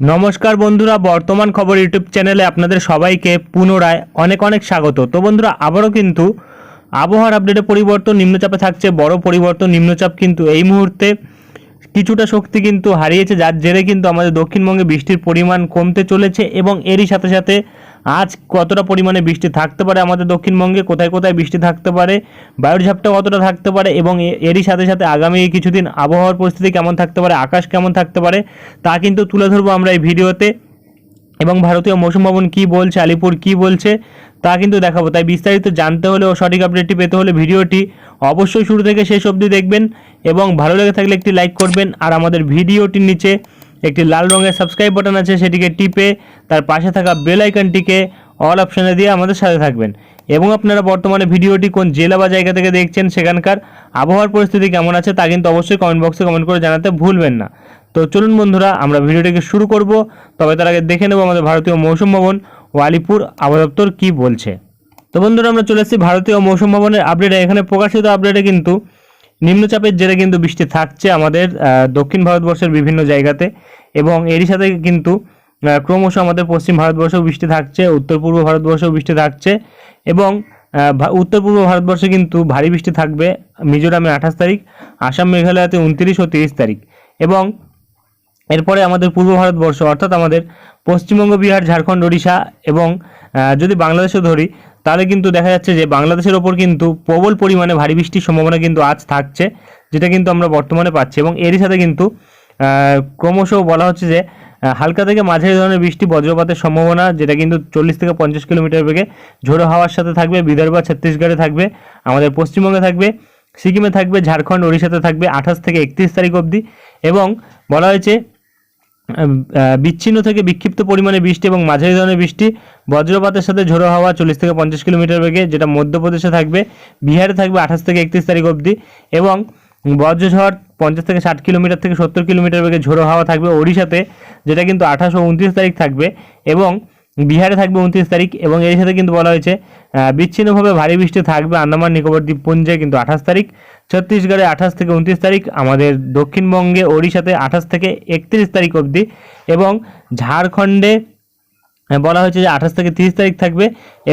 নমস্কার বন্ধুরা, বর্তমান খবর ইউটিউব চ্যানেলে আপনাদের সবাইকে পুনরায় অনেক অনেক স্বাগত। তো বন্ধুরা, আবারও কিন্তু আবহাওয়ার আপডেটে পরিবর্তন, নিম্নচাপে থাকছে, বড় পরিবর্তন, নিম্নচাপ কিন্তু এই মুহূর্তে কিছুটা শক্তি কিন্তু হারিয়েছে, যার জেরে কিন্তু আমাদের দক্ষিণবঙ্গে বৃষ্টির পরিমাণ কমতে চলেছে এবং এরই সাথে সাথে আজ কতটা পরিমাণে বৃষ্টি থাকতে পারে আমাদের দক্ষিণবঙ্গে? কোথায় কোথায় বৃষ্টি থাকতে পারে? বায়ুর ঝাপটা কতটা থাকতে পারে এবং এরই সাথে সাথে আগামী কিছুদিন আবহাওয়ার পরিস্থিতি কেমন থাকতে পারে, আকাশ কেমন থাকতে পারে, তা কিন্তু তুলে ধরবো আমরা এই ভিডিওতে। এবং ভারতীয় মৌসুম ভবন কী বলছে, আলিপুর কী বলছে, তা কিন্তু দেখাবো। তাই বিস্তারিত জানতে হলে ও সঠিক আপডেটটি পেতে হলে ভিডিওটি অবশ্যই শুরু থেকে শেষ অবধি দেখবেন এবং ভালো লেগে থাকলে একটি লাইক করবেন আর আমাদের ভিডিওটির নিচে একটি লাল রঙের সাবস্ক্রাইব বাটন আছে, সেটিকে টিপে তার পাশে থাকা বেল আইকনটিকে অল অপশানে দিয়ে আমাদের সাথে থাকবেন। এবং আপনারা বর্তমানে ভিডিওটি কোন জেলা বা জায়গা থেকে দেখছেন সেখানকার আবহাওয়ার পরিস্থিতি কেমন আছে তা কিন্তু অবশ্যই কমেন্ট বক্সে কমেন্ট করে জানাতে ভুলবেন না। তো চলুন বন্ধুরা, আমরা ভিডিওটিকে শুরু করব। তবে তার আগে দেখে নেব আমাদের ভারতীয় মৌসুম ভবন ও আলিপুর আবহাওয়া কী বলছে। তো বন্ধুরা, আমরা চলে এসেছি ভারতীয় মৌসুম ভবনের আপডেটে এখানে প্রকাশিত আপডেটে কিন্তু নিম্নচাপের জেরে কিন্তু বৃষ্টি থাকছে আমাদের দক্ষিণ ভারতবর্ষের বিভিন্ন জায়গাতে এবং এরই সাথে কিন্তু ক্রমশ আমাদের পশ্চিম ভারতবর্ষেও বৃষ্টি থাকছে, উত্তর পূর্ব ভারতবর্ষেও বৃষ্টি থাকছে এবং উত্তর পূর্ব ভারতবর্ষে কিন্তু ভারী বৃষ্টি থাকবে মিজোরামে আঠাশ তারিখ, আসাম মেঘালয়তে উনত্রিশ ও তিরিশ তারিখ এবং এরপরে আমাদের পূর্ব ভারতবর্ষ অর্থাৎ আমাদের পশ্চিমবঙ্গ, বিহার, ঝাড়খণ্ড, ওড়িশা এবং যদি বাংলাদেশও ধরি তাহলে কিন্তু দেখা যাচ্ছে যে বাংলাদেশের ওপর কিন্তু প্রবল পরিমাণে ভারী বৃষ্টির সম্ভাবনা কিন্তু আজ থাকছে, যেটা কিন্তু আমরা বর্তমানে পাচ্ছি এবং এরই সাথে কিন্তু ক্রমশ বলা হচ্ছে যে হালকা থেকে মাঝারি ধরনের বৃষ্টি বজ্রপাতের সম্ভাবনা, যেটা কিন্তু চল্লিশ থেকে পঞ্চাশ কিলোমিটার বেগে ঝোড়ো হাওয়ার সাথে থাকবে, বিদর্ভ, ছত্তিশগড়ে থাকবে, আমাদের পশ্চিমবঙ্গে থাকবে, সিকিমে থাকবে, ঝাড়খণ্ড, ওড়িশাতে থাকবে আঠাশ থেকে একত্রিশ তারিখ অবধি এবং বলা হয়েছে বিচ্ছিন্ন থেকে বিক্ষিপ্ত পরিমাণে বৃষ্টি এবং মাঝারি ধরনের বৃষ্টি বজ্রপাতের সাথে ঝোড়ো হাওয়া চল্লিশ থেকে পঞ্চাশ কিলোমিটার বেগে, যেটা মধ্যপ্রদেশে থাকবে, বিহারে থাকবে আঠাশ থেকে একত্রিশ তারিখ অবধি এবং বজ্রঝড় পঞ্চাশ থেকে ষাট কিলোমিটার থেকে সত্তর কিলোমিটার বেগে ঝোড়ো হাওয়া থাকবে ওড়িশাতে, যেটা কিন্তু আঠাশ ও উনত্রিশ তারিখ থাকবে এবং বিহারে থাকবে উনত্রিশ তারিখ এবং এর সাথে কিন্তু বলা হয়েছে বিচ্ছিন্নভাবে ভারী বৃষ্টি থাকবে আন্দামান নিকোবর দ্বীপপুঞ্জে কিন্তু আঠাশ তারিখ, ছত্তিশগড়ে আঠাশ থেকে উনত্রিশ তারিখ, আমাদের দক্ষিণবঙ্গে ওড়িশাতে আঠাশ থেকে একত্রিশ তারিখ অবধি এবং ঝাড়খণ্ডে বলা হয়েছে যে আঠাশ থেকে তিরিশ তারিখ থাকবে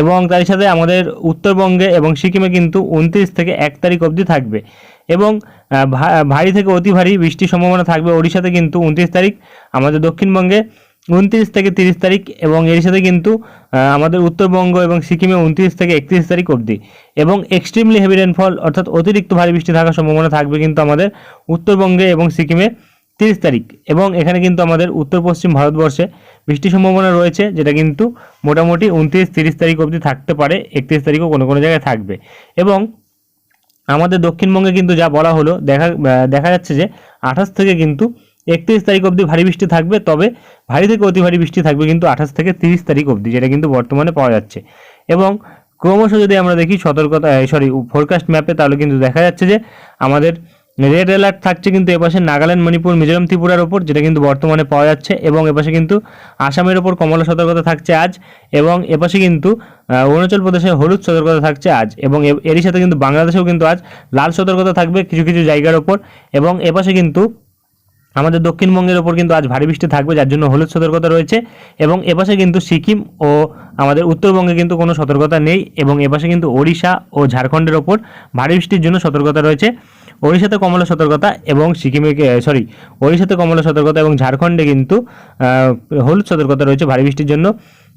এবং তার সাথে আমাদের উত্তরবঙ্গে এবং সিকিমে কিন্তু উনত্রিশ থেকে এক তারিখ অবধি থাকবে এবং ভারী থেকে অতি ভারী বৃষ্টির সম্ভাবনা থাকবে ওড়িশাতে কিন্তু উনত্রিশ তারিখ, আমাদের দক্ষিণবঙ্গে উনত্রিশ থেকে তিরিশ তারিখ এবং এর সাথে কিন্তু আমাদের উত্তরবঙ্গ এবং সিকিমে উনত্রিশ থেকে একত্রিশ তারিখ অবধি। এবং এক্সট্রিমলি হেভি রেনফল অর্থাৎ অতিরিক্ত ভারী বৃষ্টি থাকার সম্ভাবনা থাকবে কিন্তু আমাদের উত্তরবঙ্গে এবং সিকিমে তিরিশ তারিখ। এবং এখানে কিন্তু আমাদের উত্তর পশ্চিম ভারতবর্ষে বৃষ্টির সম্ভাবনা রয়েছে, যেটা কিন্তু মোটামুটি উনত্রিশ তিরিশ তারিখ অবধি থাকতে পারে, একত্রিশ তারিখও কোনো কোনো জায়গায় থাকবে। এবং আমাদের দক্ষিণবঙ্গে কিন্তু যা বলা হলো, দেখা দেখা যাচ্ছে যে আঠাশ থেকে কিন্তু একত্রিশ তারিখ অবধি ভারী বৃষ্টি থাকবে, তবে ভারী থেকে অতি ভারী বৃষ্টি থাকবে কিন্তু আঠাশ থেকে তিরিশ তারিখ অবধি, যেটা কিন্তু বর্তমানে পাওয়া যাচ্ছে। এবং ক্রমশ যদি আমরা দেখি সতর্কতা সরি ফোরকাস্ট ম্যাপে তাহলে কিন্তু দেখা যাচ্ছে যে আমাদের রেড অ্যালার্ট থাকছে কিন্তু এপাশে নাগাল্যান্ড, মণিপুর, মিজোরাম, ত্রিপুরার ওপর, যেটা কিন্তু বর্তমানে পাওয়া যাচ্ছে, এবং এপাশে কিন্তু আসামের ওপর কমলা সতর্কতা থাকছে আজ, এবং এপাশে কিন্তু অরুণাচল প্রদেশে হলুদ সতর্কতা থাকছে আজ, এবং এরই সাথে কিন্তু বাংলাদেশেও কিন্তু আজ লাল সতর্কতা থাকবে কিছু কিছু জায়গার ওপর, এবং এপাশে কিন্তু আমাদের দক্ষিণবঙ্গের ওপর কিন্তু আজ ভারী বৃষ্টি থাকবে, যার জন্য হলুদ সতর্কতা রয়েছে এবং এপাশে কিন্তু সিকিম ও আমাদের উত্তরবঙ্গে কিন্তু কোনো সতর্কতা নেই এবং এপাশে কিন্তু ওড়িশা ও ঝাড়খণ্ডের ওপর ভারী বৃষ্টির জন্য সতর্কতা রয়েছে। ওড়িশাতে কমলা সতর্কতা এবং সিকিমে সরি ওড়িশাতে কমলা সতর্কতা এবং ঝাড়খণ্ডে কিন্তু হলুদ সতর্কতা রয়েছে ভারী বৃষ্টির জন্য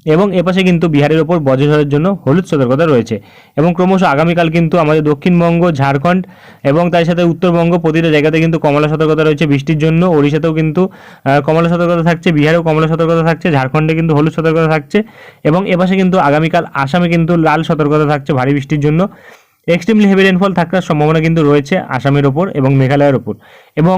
এবং এপাশে কিন্তু বিহারের ওপর বজ্রঝড়ের জন্য হলুদ সতর্কতা রয়েছে। এবং ক্রমশ আগামীকাল কিন্তু আমাদের দক্ষিণবঙ্গ, ঝাড়খণ্ড এবং তার সাথে উত্তরবঙ্গ প্রতিটা জায়গাতে কিন্তু কমলা সতর্কতা রয়েছে বৃষ্টির জন্য। ওড়িশাতেও কিন্তু কমলা সতর্কতা থাকছে, বিহারেও কমলা সতর্কতা থাকছে, ঝাড়খণ্ডে কিন্তু হলুদ সতর্কতা থাকছে এবং এপাশে কিন্তু আগামীকাল আসামে কিন্তু লাল সতর্কতা থাকছে ভারী বৃষ্টির জন্য। এক্সট্রিমলি হেভি রেনফল থাকার সম্ভাবনা কিন্তু রয়েছে আসামের ওপর এবং মেঘালয়ের ওপর। এবং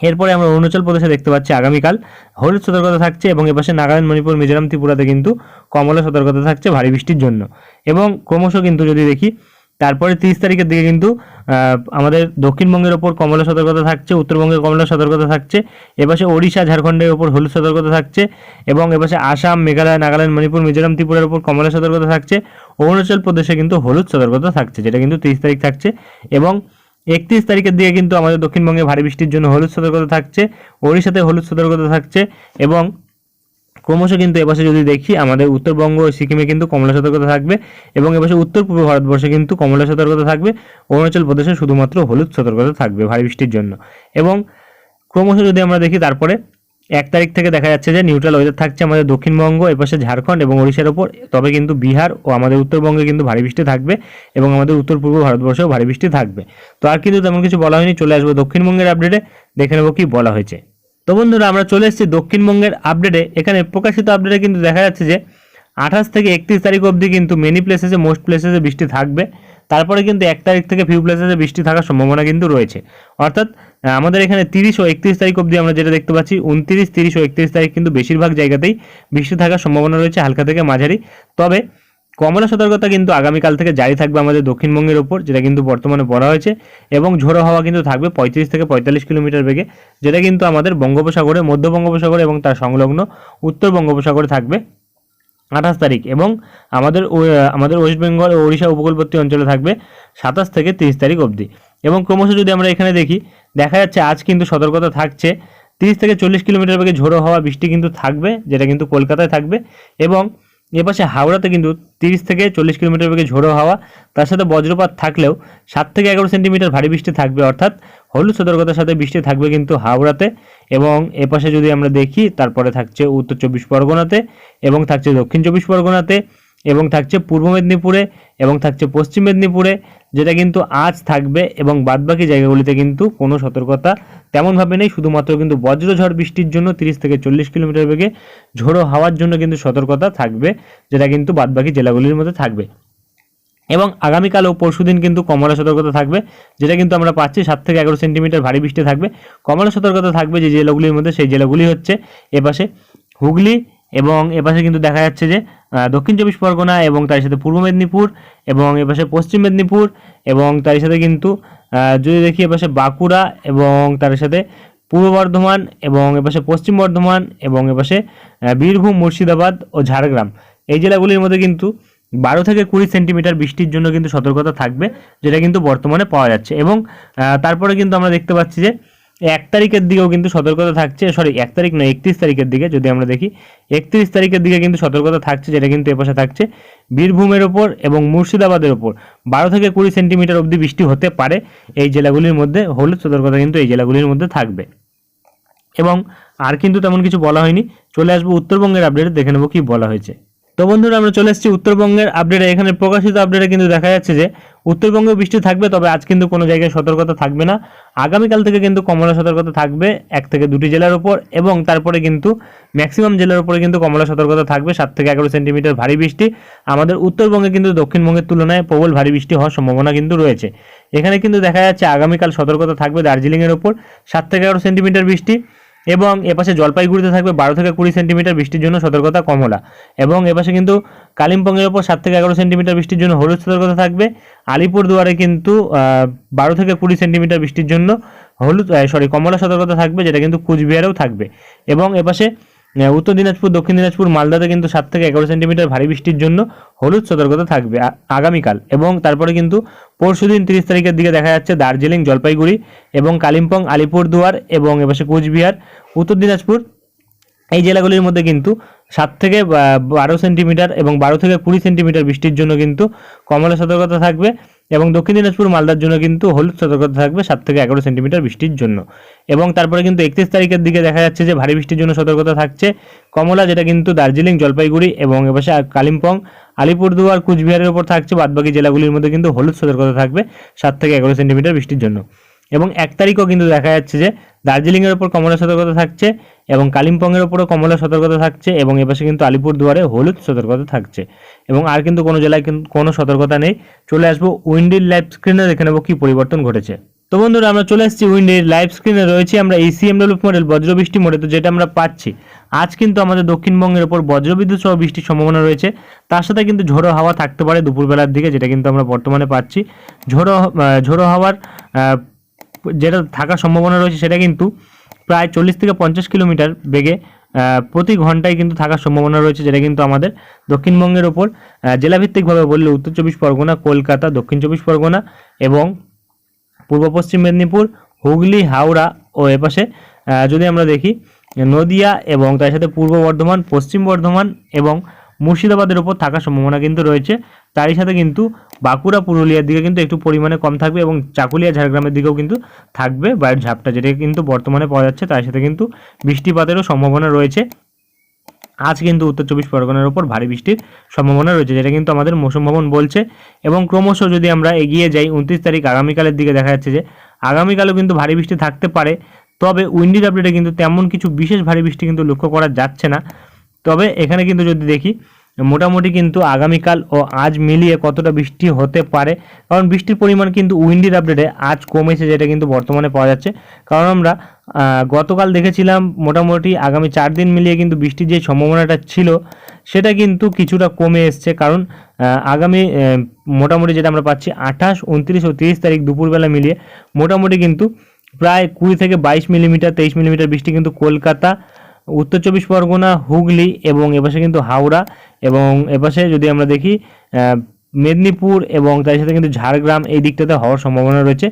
এরপরে আমরা অরুণাচল প্রদেশে দেখতে পাচ্ছি আগামীকাল হলুদ সতর্কতা থাকছে এবং এপাশে নাগাল্যান্ড, মণিপুর, মিজোরাম, ত্রিপুরাতে কিন্তু কমলা সতর্কতা থাকছে ভারী বৃষ্টির জন্য। এবং ক্রমশ কিন্তু যদি দেখি তারপরে তিরিশ তারিখের দিকে কিন্তু আমাদের দক্ষিণবঙ্গের ওপর কমলা সতর্কতা থাকছে, উত্তরবঙ্গে কমলা সতর্কতা থাকছে, এপাশে ওড়িশা, ঝাড়খণ্ডের ওপর হলুদ সতর্কতা থাকছে, এবং এপাশে আসাম, মেঘালয়, নাগাল্যান্ড, মণিপুর, মিজোরাম, ত্রিপুরার ওপর কমলা সতর্কতা থাকছে, অরুণাচল প্রদেশে কিন্তু হলুদ সতর্কতা থাকছে, যেটা কিন্তু তিরিশ তারিখ থাকছে, এবং একত্রিশ তারিখের দিকে কিন্তু আমাদের দক্ষিণবঙ্গে ভারী বৃষ্টির জন্য হলুদ সতর্কতা থাকছে, ওড়িশাতে হলুদ সতর্কতা থাকছে, এবং ক্রমশ কিন্তু এপাশে যদি দেখি, আমাদের উত্তরবঙ্গ ও সিকিমে কিন্তু কমলা সতর্কতা থাকবে এবং এপাশে উত্তর পূর্ব ভারতবর্ষে কিন্তু কমলা সতর্কতা থাকবে। অরুণাচল প্রদেশে শুধুমাত্র হলুদ সতর্কতা থাকবে ভারী বৃষ্টির জন্য। এবং ক্রমশ যদি আমরা দেখি, তারপরে এক তারিখ থেকে দেখা যাচ্ছে যে নিউট্রাল ওয়েদার থাকছে আমাদের দক্ষিণবঙ্গ এপাশে ঝাড়খণ্ড এবং ওড়িশার ওপর। তবে কিন্তু বিহার ও আমাদের উত্তরবঙ্গে কিন্তু ভারী বৃষ্টি থাকবে এবং আমাদের উত্তর পূর্ব ভারতবর্ষেও ভারী বৃষ্টি থাকবে। তো আর কিন্তু তেমন কিছু বলা হয়নি, চলে আসব দক্ষিণবঙ্গের আপডেটে দেখে নেব কি বলা হয়েছে। তো বন্ধুরা, আমরা চলে এসেছি দক্ষিণবঙ্গের আপডেটে। এখানে প্রকাশিত আপডেটে কিন্তু দেখা যাচ্ছে যে, আঠাশ থেকে একত্রিশ তারিখ অবধি কিন্তু মেনি প্লেসেসে মোস্ট প্লেসেসে বৃষ্টি থাকবে। তারপরে কিন্তু এক তারিখ থেকে ফিউ প্লেসেসে বৃষ্টি থাকার সম্ভাবনা কিন্তু রয়েছে। অর্থাৎ আমাদের এখানে তিরিশ ও একত্রিশ তারিখ অবধি আমরা যেটা দেখতে পাচ্ছি, উনত্রিশ, তিরিশ ও একত্রিশ তারিখ কিন্তু বেশিরভাগ জায়গাতেই বৃষ্টি থাকার সম্ভাবনা রয়েছে হালকা থেকে মাঝারি। তবে কমলা সতর্কতা কিন্তু আগামীকাল থেকে জারি থাকবে আমাদের দক্ষিণবঙ্গের ওপর, যেটা কিন্তু বর্তমানে বলা হয়েছে, এবং ঝোড়ো হাওয়া কিন্তু থাকবে পঁয়ত্রিশ থেকে পঁয়তাল্লিশ কিলোমিটার বেগে, যেটা কিন্তু আমাদের বঙ্গোপসাগরে, মধ্য বঙ্গোপসাগরে এবং তার সংলগ্ন উত্তর বঙ্গোপসাগরে থাকবে। আঠাশ তারিখ এবং আমাদের আমাদের ওয়েস্ট বেঙ্গল ও ওড়িশা উপকূলবর্তী অঞ্চলে থাকবে সাতাশ থেকে তিরিশ তারিখ অবধি। এবং ক্রমশ যদি আমরা এখানে দেখি, দেখা যাচ্ছে আজ কিন্তু সতর্কতা থাকছে, তিরিশ থেকে চল্লিশ কিলোমিটার বেগে ঝোড়ো হওয়া বৃষ্টি কিন্তু থাকবে, যেটা কিন্তু কলকাতায় থাকবে, এবং এপাশে হাওড়াতে কিন্তু তিরিশ থেকে চল্লিশ কিলোমিটার বেগে ঝোড়ো হাওয়া, তার সাথে বজ্রপাত থাকলেও সাত থেকে এগারো সেন্টিমিটার ভারী বৃষ্টি থাকবে, অর্থাৎ হলুদ সতর্কতার সাথে বৃষ্টি থাকবে কিন্তু হাওড়াতে এবং এপাশে যদি আমরা দেখি, তারপরে থাকছে উত্তর চব্বিশ পরগনাতে এবং থাকছে দক্ষিণ চব্বিশ পরগনাতে এবং থাকছে পূর্ব মেদিনীপুরে এবং থাকছে পশ্চিম মেদিনীপুরে যেটা কিন্তু আজ থাকবে এবং বাদবাকি জায়গাগুলিতে কিন্তু কোনো সতর্কতা তেমনভাবে নেই। শুধুমাত্র কিন্তু বজ্রঝড় বৃষ্টির জন্য তিরিশ থেকে চল্লিশ কিলোমিটার বেগে ঝোড়ো হাওয়ার জন্য কিন্তু সতর্কতা থাকবে, যেটা কিন্তু বাদবাকি জেলাগুলির মধ্যে থাকবে। এবং আগামীকাল ও পরশুদিন কিন্তু কমলা সতর্কতা থাকবে, যেটা কিন্তু আমরা পাচ্ছি সাত থেকে এগারো সেন্টিমিটার ভারী বৃষ্টি থাকবে। কমলা সতর্কতা থাকবে যে জেলাগুলির মধ্যে, সেই জেলাগুলি হচ্ছে এপাশে হুগলি এবং এপাশে কিন্তু দেখা যাচ্ছে যে দক্ষিণ চব্বিশ পরগনা এবং তার সাথে পূর্ব মেদিনীপুর এবং এপাশে পশ্চিম মেদিনীপুর এবং তার সাথে কিন্তু যদি দেখি এপাশে বাঁকুড়া এবং তার সাথে পূর্ব বর্ধমান এবং এপাশে পশ্চিম বর্ধমান এবং এপাশে বীরভূম, মুর্শিদাবাদ ও ঝাড়গ্রাম। এই জেলাগুলির মধ্যে কিন্তু বারো থেকে কুড়ি সেন্টিমিটার বৃষ্টির জন্য কিন্তু সতর্কতা থাকবে, যেটা কিন্তু বর্তমানে পাওয়া যাচ্ছে। এবং তারপরে কিন্তু আমরা দেখতে পাচ্ছি যে এক তারিখের দিকেও কিন্তু সতর্কতা থাকছে সরি এক তারিখ নয়, একত্রিশ তারিখের দিকে যদি আমরা দেখি, একত্রিশ তারিখের দিকে কিন্তু সতর্কতা থাকছে, যেটা কিন্তু এপাশে থাকছে, বীরভূমের ওপর এবং মুর্শিদাবাদের ওপর। বারো থেকে কুড়ি সেন্টিমিটার অবধি বৃষ্টি হতে পারে এই জেলাগুলির মধ্যে, হলুদ সতর্কতা কিন্তু এই জেলাগুলির মধ্যে থাকবে। এবং আর কিন্তু তেমন কিছু বলা হয়নি, চলে আসব উত্তরবঙ্গের আপডেটে দেখে নেব কি বলা হয়েছে। তো বন্ধুরা, আমরা চলে এসেছি উত্তরবঙ্গের আপডেটে এখানে প্রকাশিত আপডেটে কিন্তু দেখা যাচ্ছে যে উত্তরবঙ্গে বৃষ্টি থাকবে, তবে আজ কিন্তু কোনো জায়গায় সতর্কতা থাকবে না। আগামীকাল থেকে কিন্তু কমলা সতর্কতা থাকবে এক থেকে দুটি জেলার উপর এবং তারপরে কিন্তু ম্যাক্সিমাম জেলার উপরে কিন্তু কমলা সতর্কতা থাকবে, সাত থেকে এগারো সেন্টিমিটার ভারী বৃষ্টি। আমাদের উত্তরবঙ্গে কিন্তু দক্ষিণবঙ্গের তুলনায় প্রবল ভারী বৃষ্টি হওয়ার সম্ভাবনা কিন্তু রয়েছে। এখানে কিন্তু দেখা যাচ্ছে আগামীকাল সতর্কতা থাকবে দার্জিলিংয়ের ওপর সাত থেকে এগারো সেন্টিমিটার বৃষ্টি। এবং এপাশে জলপাইগুড়িতে থাকবে বারো থেকে কুড়ি সেন্টিমিটার বৃষ্টির জন্য সতর্কতা কমলা এবং এপাশে কিন্তু কালিম্পংয়ের ওপর সাত থেকে এগারো সেন্টিমিটার বৃষ্টির জন্য হলুদ সতর্কতা থাকবে। আলিপুরদুয়ারে কিন্তু বারো থেকে কুড়ি সেন্টিমিটার বৃষ্টির জন্য হলুদ সরি কমলা সতর্কতা থাকবে, যেটা কিন্তু কুচবিহারেও থাকবে। এবং এপাশে উত্তর দিনাজপুর, দক্ষিণ দিনাজপুর, মালদাতে কিন্তু সাত থেকে এগারো সেন্টিমিটার ভারী বৃষ্টির জন্য হলুদ সতর্কতা থাকবে আগামীকাল। এবং তারপরে কিন্তু পরশুদিন তিরিশ তারিখের দিকে দেখা যাচ্ছে দার্জিলিং, জলপাইগুড়ি এবং কালিম্পং, আলিপুরদুয়ার এবং এপাশে কোচবিহার, উত্তর দিনাজপুর এই জেলাগুলির মধ্যে কিন্তু সাত থেকে বারো সেন্টিমিটার এবং বারো থেকে কুড়ি সেন্টিমিটার বৃষ্টির জন্য কিন্তু কমলা সতর্কতা থাকবে। এবং দক্ষিণ দিনাজপুর মালদার জন্য কিন্তু হলুদ সতর্কতা থাকবে সাত থেকে এগারো সেন্টিমিটার বৃষ্টির জন্য। এবং তারপরে কিন্তু একত্রিশ তারিখের দিকে দেখা যাচ্ছে যে ভারী বৃষ্টির জন্য সতর্কতা থাকছে কমলা, যেটা কিন্তু দার্জিলিং, জলপাইগুড়ি এবং এপাশে কালিম্পং, আলিপুরদুয়ার, কুচবিহারের উপর থাকছে বাদবাকি জেলাগুলির মধ্যে কিন্তু হলুদ সতর্কতা থাকবে সাত থেকে এগারো সেন্টিমিটার বৃষ্টির জন্য। এবং এক তারিখও কিন্তু দেখা যাচ্ছে যে দার্জিলিংয়ের ওপর কমলা সতর্কতা থাকছে এবং কালিম্পংয়ের ওপরও কমলা সতর্কতা থাকছে এবং এপাশে কিন্তু আলিপুরদুয়ারে হলুদ সতর্কতা থাকছে। এবং আর কিন্তু কোনো জেলায় কিন্তু কোনো সতর্কতা নেই। চলে আসব উইন্ডির লাইভ স্ক্রিনে, দেখে নেব কী পরিবর্তন ঘটেছে। তো বন্ধুরা, আমরা চলে এসেছি উইন্ডের লাইভ স্ক্রিনে। রয়েছে আমরা এই সিএমডব্লিউ মডেল বজ্রবৃষ্টি মডেল তো যেটা আমরা পাচ্ছি। আজ কিন্তু আমাদের দক্ষিণবঙ্গের ওপর বজ্রবিদ্যুৎ সহ বৃষ্টির সম্ভাবনা রয়েছে। তার সাথে কিন্তু ঝোড়ো হাওয়া থাকতে পারে দুপুরবেলার দিকে, যেটা কিন্তু আমরা বর্তমানে পাচ্ছি। ঝোড়ো ঝোড়ো হাওয়ার যেটা থাকার সম্ভাবনা রয়েছে সেটা কিন্তু প্রায় চল্লিশ থেকে পঞ্চাশ কিলোমিটার বেগে প্রতি ঘন্টায় কিন্তু থাকার সম্ভাবনা রয়েছে, যেটা কিন্তু আমাদের দক্ষিণবঙ্গের ওপর জেলাভিত্তিকভাবে বললে উত্তর চব্বিশ পরগনা, কলকাতা, দক্ষিণ চব্বিশ পরগনা এবং পূর্ব পশ্চিম মেদিনীপুর, হুগলি, হাওড়া ও এপাশে যদি আমরা দেখি নদিয়া এবং তার সাথে পূর্ব বর্ধমান, পশ্চিম বর্ধমান এবং মুর্শিদাবাদের ওপর থাকার সম্ভাবনা কিন্তু রয়েছে। তারই সাথে কিন্তু বাঁকুড়া, পুরুলিয়ার দিকে কিন্তু একটু পরিমাণে কম থাকবে এবং চাকুলিয়া, ঝাড়গ্রামের দিকেও কিন্তু থাকবে বায়ুর ঝাপটা, যেটা কিন্তু বর্তমানে পাওয়া যাচ্ছে। তার সাথে কিন্তু বৃষ্টিপাতেরও সম্ভাবনা রয়েছে। আজ কিন্তু উত্তর চব্বিশ পরগনার ওপর ভারী বৃষ্টির সম্ভাবনা রয়েছে, যেটা কিন্তু আমাদের মৌসুম ভবন বলছে। এবং ক্রমশ যদি আমরা এগিয়ে যাই, উনত্রিশ তারিখ আগামীকালের দিকে দেখা যাচ্ছে যে, আগামীকালও কিন্তু ভারী বৃষ্টি থাকতে পারে। তবে উইন্ডির আপডেটে কিন্তু তেমন কিছু বিশেষ ভারী বৃষ্টি কিন্তু লক্ষ্য করা যাচ্ছে না। তবে এখানে কিন্তু যদি দেখি, মোটামুটি কিন্তু আগামীকাল ও আজ মিলিয়ে কতটা বৃষ্টি হতে পারে, কারণ বৃষ্টির পরিমাণ কিন্তু উইন্ডির আপডেটে আজ কমেছে যেটা কিন্তু বর্তমানে পাওয়া যাচ্ছে। কারণ আমরা গতকাল দেখেছিলাম মোটামুটি আগামী চার দিন মিলিয়ে কিন্তু বৃষ্টির যে সম্ভাবনাটা ছিল, সেটা কিন্তু কিছুটা কমে এসছে। কারণ আগামী মোটামুটি যেটা আমরা পাচ্ছি আঠাশ, উনত্রিশ ও তিরিশ তারিখ দুপুরবেলা মিলিয়ে মোটামুটি কিন্তু প্রায় কুড়ি থেকে বাইশ মিলিমিটার, তেইশ মিলিমিটার বৃষ্টি কিন্তু কলকাতা উত্তর চব্বিশ পরগনা, হুগলি এবং এপাশে কিন্তু হাওড়া এবং এপাশে যদি আমরা দেখি মেদিনীপুর এবং তার সাথে কিন্তু ঝাড়গ্রাম এই দিকটাতে হওয়ার সম্ভাবনা রয়েছে।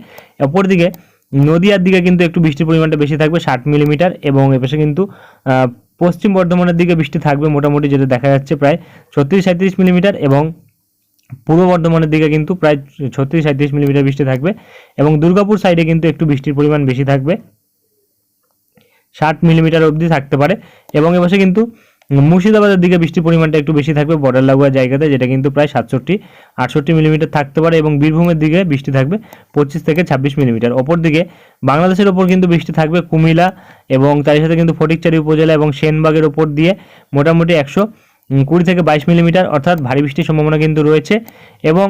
অপরদিকে নদিয়ার দিকে কিন্তু একটু বৃষ্টির পরিমাণটা বেশি থাকবে, ষাট মিলিমিটার এবং এপাশে কিন্তু পশ্চিম বর্ধমানের দিকে বৃষ্টি থাকবে মোটামুটি যেটা দেখা যাচ্ছে প্রায় ছত্রিশ সাঁত্রিশ মিলিমিটার এবং পূর্ব বর্ধমানের দিকে কিন্তু প্রায় ছত্রিশ সাঁত্রিশ মিলিমিটার বৃষ্টি থাকবে এবং দুর্গাপুর সাইডে কিন্তু একটু বৃষ্টির পরিমাণ বেশি থাকবে। ষাট মিলিমিটার অবধি থাকতে পারে। এবং এপাশে কিন্তু মুর্শিদাবাদের দিকে বৃষ্টির পরিমাণটা একটু বেশি থাকবে, বর্ডার লাগোয়া জায়গাতে, যেটা কিন্তু প্রায় সাতষট্টি, আটষট্টি মিলিমিটার থাকতে পারে এবং বীরভূমের দিকে বৃষ্টি থাকবে পঁচিশ থেকে ছাব্বিশ মিলিমিটার। ওপর দিকে বাংলাদেশের ওপর কিন্তু বৃষ্টি থাকবে কুমিলা এবং তার সাথে কিন্তু ফটিকচারি উপজেলা এবং সেনবাগের ওপর দিয়ে মোটামুটি একশো কুড়ি থেকে বাইশ মিলিমিটার, অর্থাৎ ভারী বৃষ্টির সম্ভাবনা কিন্তু রয়েছে। এবং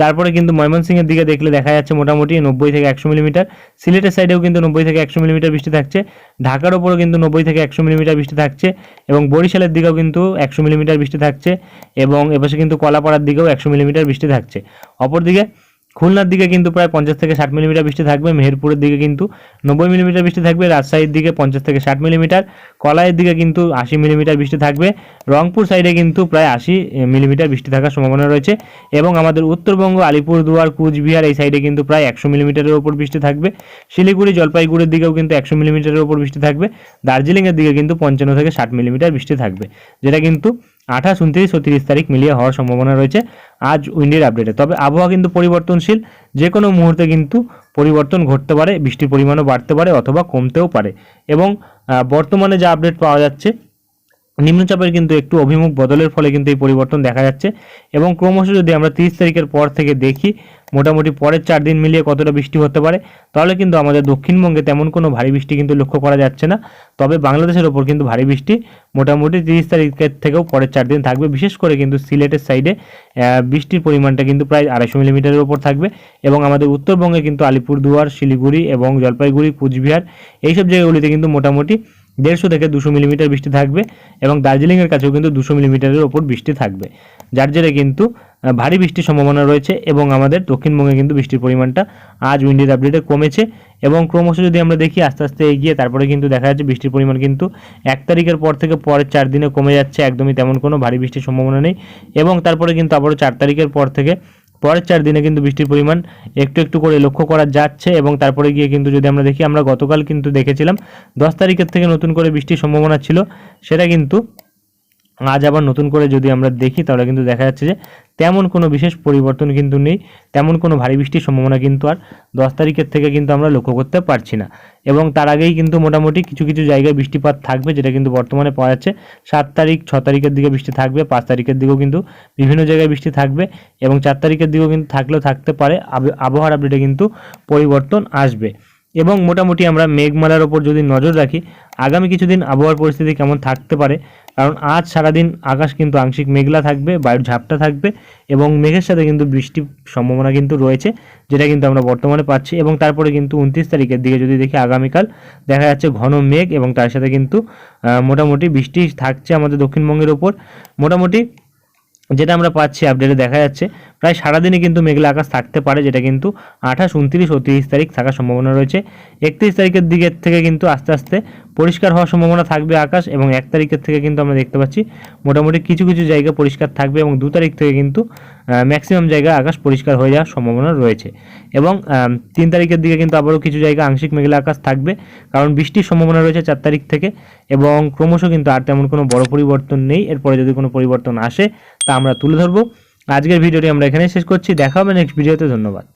তারপরে কিন্তু ময়মনসিংহের দিকে দেখলে দেখা যাচ্ছে মোটামুটি নব্বই থেকে একশো মিলিমিটার। সিলেটের সাইডেও কিন্তু নব্বই থেকে একশো মিলিমিটার বৃষ্টি থাকছে। ঢাকার ওপরও কিন্তু নব্বই থেকে একশো মিলিমিটার বৃষ্টি থাকছে এবং বরিশালের দিকেও কিন্তু একশো মিলিমিটার বৃষ্টি থাকছে এবং এপাশে কিন্তু কলাপাড়ার দিকেও একশো মিলিমিটার বৃষ্টি থাকছে। অপরদিকে খুলনার দিকে কিন্তু প্রায় পঞ্চাশ থেকে ষাট মিলিমিটার বৃষ্টি থাকবে, মেহেরপুরের দিকে কিন্তু নব্বই মিলিমিটার বৃষ্টি থাকবে, রাজশাহীর দিকে পঞ্চাশ থেকে ষাট মিলিমিটার, কলাইয়ের দিকে কিন্তু আশি মিলিমিটার বৃষ্টি থাকবে, রংপুর সাইডে কিন্তু প্রায় আশি মিলিমিটার বৃষ্টি থাকার সম্ভাবনা রয়েছে এবং আমাদের উত্তরবঙ্গ, আলিপুরদুয়ার, কুচবিহার এই সাইডে কিন্তু প্রায় একশো মিলিমিটারের ওপর বৃষ্টি থাকবে, শিলিগুড়ি, জলপাইগুড়ির দিকেও কিন্তু একশো মিলিমিটারের ওপর বৃষ্টি থাকবে, দার্জিলিংয়ের দিকে কিন্তু পঞ্চান্ন থেকে ষাট মিলিমিটার বৃষ্টি থাকবে, যেটা কিন্তু আঠাশ, উনত্রিশ ও তিরিশ তারিখ মিলিয়ে হওয়ার সম্ভাবনা রয়েছে আজ উইন্ডের আপডেটে। তবে আবহাওয়া কিন্তু পরিবর্তনশীল, যে কোনো মুহূর্তে কিন্তু পরিবর্তন ঘটতে পারে, বৃষ্টির পরিমাণও বাড়তে পারে অথবা কমতেও পারে। এবং বর্তমানে যা আপডেট পাওয়া যাচ্ছে নিম্নচাপের কিন্তু একটু অভিমুখ বদলের ফলে কিন্তু এই পরিবর্তন দেখা যাচ্ছে। এবং ক্রমশ যদি আমরা তিরিশ তারিখের পর থেকে দেখি, মোটামুটি পরের চার দিন মিলিয়ে কতটা বৃষ্টি হতে পারে, তাহলে কিন্তু আমাদের দক্ষিণবঙ্গে তেমন কোনো ভারী বৃষ্টি কিন্তু লক্ষ্য করা যাচ্ছে না। তবে বাংলাদেশের ওপর কিন্তু ভারী বৃষ্টি মোটামুটি তিরিশ তারিখের থেকেও পরের চার দিন থাকবে। বিশেষ করে কিন্তু সিলেটের সাইডে বৃষ্টির পরিমাণটা কিন্তু প্রায় আড়াইশো মিলিমিটারের ওপর থাকবে। এবং আমাদের উত্তরবঙ্গে কিন্তু আলিপুরদুয়ার, শিলিগুড়ি এবং জলপাইগুড়ি, কুচবিহার, এইসব জায়গাগুলিতে কিন্তু মোটামুটি দেড়শো থেকে দুশো মিলিমিটার বৃষ্টি থাকবে এবং দার্জিলিংয়ের কাছেও কিন্তু দুশো মিলিমিটারের ওপর বৃষ্টি থাকবে। যার জেরে কিন্তু ভারী বৃষ্টির সম্ভাবনা রয়েছে এবং আমাদের দক্ষিণবঙ্গে কিন্তু বৃষ্টির পরিমাণটা আজ উইন্ডির আপডেটে কমেছে এবং ক্রমশ যদি আমরা দেখি আস্তে আস্তে এগিয়ে, তারপরে কিন্তু দেখা যাচ্ছে বৃষ্টির পরিমাণ কিন্তু এক তারিখের পর থেকে পরের চার দিনে কমে যাচ্ছে, একদমই তেমন কোনো ভারী বৃষ্টির সম্ভাবনা নেই এবং তারপরে কিন্তু আবারও চার তারিখের পর থেকে পরের চার দিনে কিন্তু বৃষ্টির পরিমাণ একটু একটু করে লক্ষ্য করা যাচ্ছে এবং তারপরে গিয়ে কিন্তু যদি আমরা দেখি, আমরা গতকাল কিন্তু দেখেছিলাম দশ তারিখের থেকে নতুন করে বৃষ্টির সম্ভাবনা ছিল, সেটা কিন্তু আজ আবার নতুন করে যদি আমরা দেখি, তাহলে কিন্তু দেখা যাচ্ছে যে তেমন কোনো বিশেষ পরিবর্তন কিন্তু নেই, তেমন কোনো ভারী বৃষ্টির সম্ভাবনা কিন্তু আর দশ তারিখের থেকে কিন্তু আমরা লক্ষ্য করতে পারছি না। এবং তার আগেই কিন্তু মোটামুটি কিছু কিছু জায়গায় বৃষ্টিপাত থাকবে, যেটা কিন্তু বর্তমানে পাওয়া যাচ্ছে। সাত তারিখ, ছ তারিখের দিকে বৃষ্টি থাকবে, পাঁচ তারিখের দিকেও কিন্তু বিভিন্ন জায়গায় বৃষ্টি থাকবে এবং চার তারিখের দিকেও কিন্তু থাকলেও থাকতে পারে। আব- আবহাওয়ার আপডেটে কিন্তু পরিবর্তন আসবে। এবং মোটামুটি আমরা মেঘমালার ওপর যদি নজর রাখি, আগামী কিছুদিন আবহাওয়ার পরিস্থিতি কেমন থাকতে পারে কারণ আজ সারাদিন আকাশ কিন্তু আংশিক মেঘলা থাকবে, বায়ুর ঝাপটা থাকবে এবং মেঘের সাথে কিন্তু বৃষ্টির সম্ভাবনা কিন্তু রয়েছে, যেটা কিন্তু আমরা বর্তমানে পাচ্ছি এবং তারপরে কিন্তু উনত্রিশ তারিখের দিকে যদি দেখি আগামীকাল, দেখা যাচ্ছে ঘন মেঘ এবং তার সাথে কিন্তু মোটামুটি বৃষ্টি থাকছে আমাদের দক্ষিণবঙ্গের ওপর। মোটামুটি যেটা আমরা পাচ্ছি আপডেটে দেখা যাচ্ছে, প্রায় সারাদিনই কিন্তু মেঘলা আকাশ থাকতে পারে, যেটা কিন্তু আঠাশ, উনত্রিশ ও তিরিশ তারিখ থাকার সম্ভাবনা রয়েছে। একত্রিশ তারিখের দিকের থেকে কিন্তু আস্তে আস্তে পরিষ্কার হওয়ার সম্ভাবনা থাকবে আকাশ এবং এক তারিখের থেকে কিন্তু আমরা দেখতে পাচ্ছি মোটামুটি কিছু কিছু জায়গা পরিষ্কার থাকবে এবং দু তারিখ থেকে কিন্তু ম্যাক্সিমাম জায়গা আকাশ পরিষ্কার হয়ে যাওয়ার সম্ভাবনা রয়েছে। এবং তিন তারিখের দিকে কিন্তু আবারও কিছু জায়গা আংশিক মেঘলা আকাশ থাকবে, কারণ বৃষ্টির সম্ভাবনা রয়েছে চার তারিখ থেকে এবং ক্রমশ কিন্তু আর তেমন কোনো বড় পরিবর্তন নেই। এরপরে যদি কোনো পরিবর্তন আসে তা আমরা তুলে ধরবো। আজকের ভিডিওটি আমরা এখানে শেষ করছি। দেখা হবে নেক্সট ভিডিওতে ধন্যবাদ।